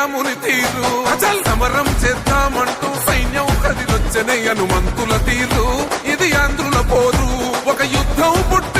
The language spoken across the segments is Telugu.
శ్రీరాముని తీరు. అజల్ సమరం చేద్దామంటూ సైన్యం కదిలొచ్చనే హనుమంతుల తీరు. ఇది ఆంధ్రుల పోరు. ఒక యుద్ధం పుట్టి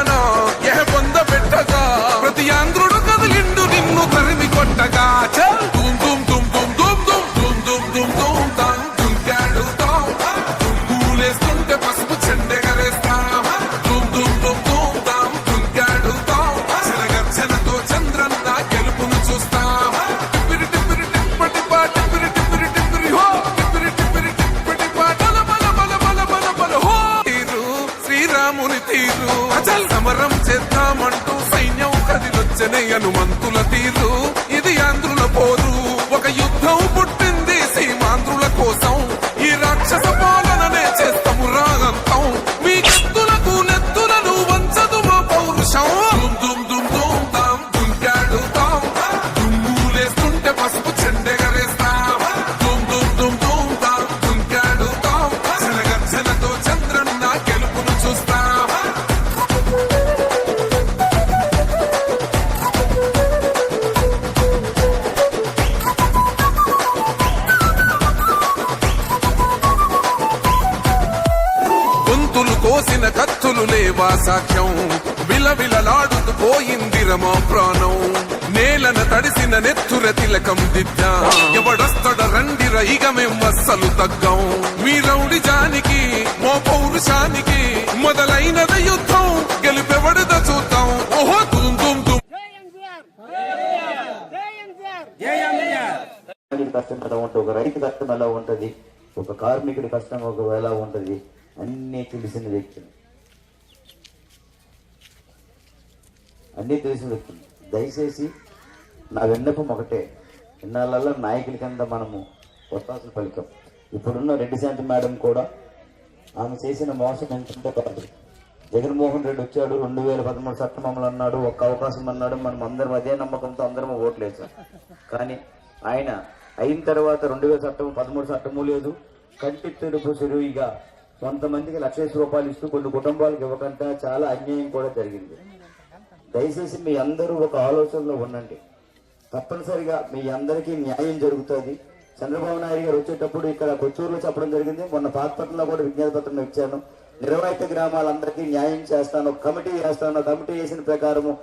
శ్రీరాముని తీరు. అజల్ సమరం చేద్దామంటూ సైన్యం కదిలొచ్చనే హనుమంతుల తీరు. ఇది ఆంధ్రుల పోరు. ఒక యుద్ధం పుట్టింది. గొంతులు కత్తులు లేవా సాఖ్యం విలవిలలాడుతూ పోయింది రమా ప్రాణం. నేలన తడిసిన నెత్తుర తిలకం దిద్దా. ఎవడొస్తడ రండి రైగ మేం వస్సలు తగ్గం. మీ రౌడి జానికి మో పౌరుషానికి మొదలైనది యుద్ధం. గెలుపెవడద చూద్దాం. ఓహో దుమ్ దుమ్ దుమ్. కష్టం కదా ఉంటుంది ఒక రైతు కష్టం ఎలా ఉంటుంది? ఒక కార్మికుడి కష్టం ఒక ఎలా ఉంటుంది. అన్నీ తెలిసిన వ్యక్తులు. అన్నీ తెలిసిన వ్యక్తులు. దయచేసి నా విన్నపం ఒకటే. ఇన్నాళ్ళల్లో నాయకుల కింద మనము ఒత్తాసులు పలికాం. ఇప్పుడున్న రెడ్డి శాంతి మేడం కూడా ఆమె చేసిన మోసం ఏంటంటే కాదు. జగన్మోహన్ రెడ్డి వచ్చాడు రెండు వేల పదమూడు చట్టం అమలు అన్నాడు ఒక్క అవకాశం అన్నాడు మనం అందరం అదే నమ్మకంతో అందరం ఓట్లు వేసాం. కానీ ఆయన అయిన తర్వాత రెండు వేల చట్టం పదమూడు చట్టము లేదు. కంటి తెరుపు చెరువుగా కొంతమందికి లక్ష రూపాయలు ఇస్తూ కొన్ని కుటుంబాలకు ఇవ్వకుండా చాలా అన్యాయం కూడా జరిగింది. దయచేసి మీ అందరూ ఒక ఆలోచనలో ఉండండి. తప్పనిసరిగా మీ అందరికీ న్యాయం జరుగుతుంది. చంద్రబాబు నాయుడు గారు వచ్చేటప్పుడు ఇక్కడ కొత్తూరులో చెప్పడం జరిగింది. మొన్న పాతపట్నంలో కూడా విజ్ఞాన పత్రం ఇచ్చాను. నిర్వాహిత గ్రామాలందరికీ న్యాయం చేస్తాను కమిటీ వేస్తాను కమిటీ వేసిన ప్రకారము